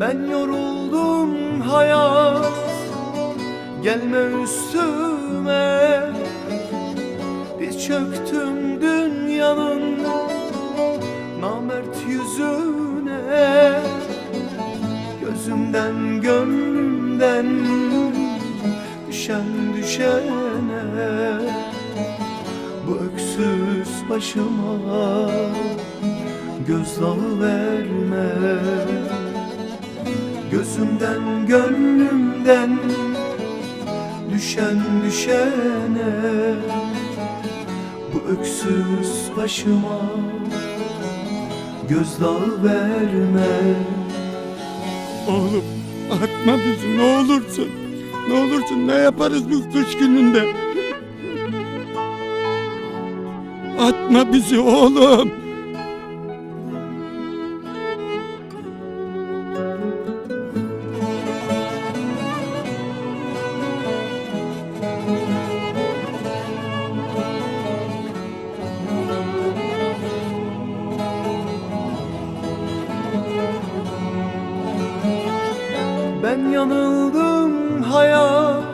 Ben yoruldum hayat. Gelme üstüme. Diz çöktüm dünyanın Namert yüzüne. Gözümden gönlümden Düşen düşene. Bu öksüz başıma Gözdağı verme Gözümden gönlümden Düşen düşene Bu öksüz başıma Gözdağı verme Oğlum atma bizi ne olursun. Ne olursun ne yaparız bu kış gününde. Atma bizi oğlum. Ben yanıldım hayat.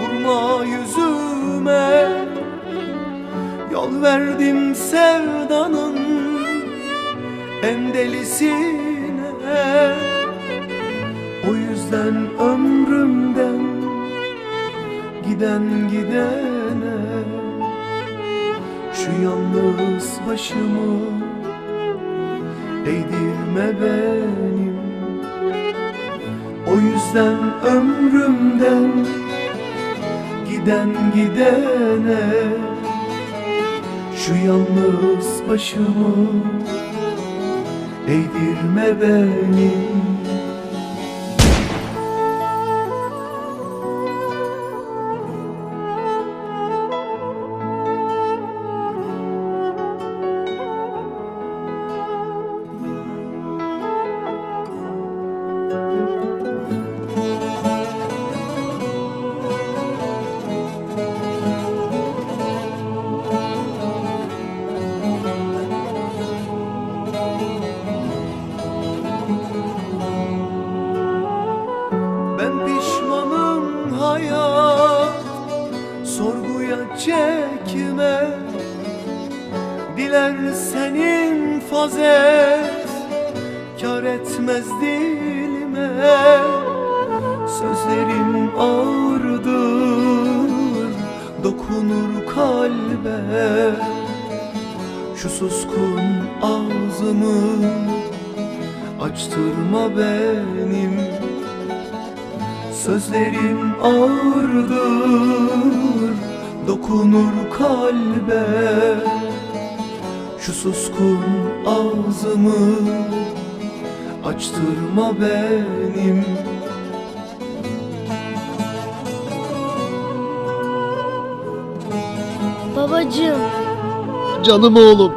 Vurma yüzüme. Yol verdim sevdanın En delisine. O yüzden ömrümden Giden gidene Şu yalnız başımı Eğdirme benim o yüzden ömrümden giden gidene Şu yalnız başımı eğdirme benim Dilersen infaz et Kar etmez dilime. Sözlerim ağırdır. Dokunur kalbe. Şu suskun ağzımı Açtırma benim. Sözlerim ağırdır. Dokunur kalbe Şu suskun ağzımı Açtırma benim Babacığım, Canım oğlum.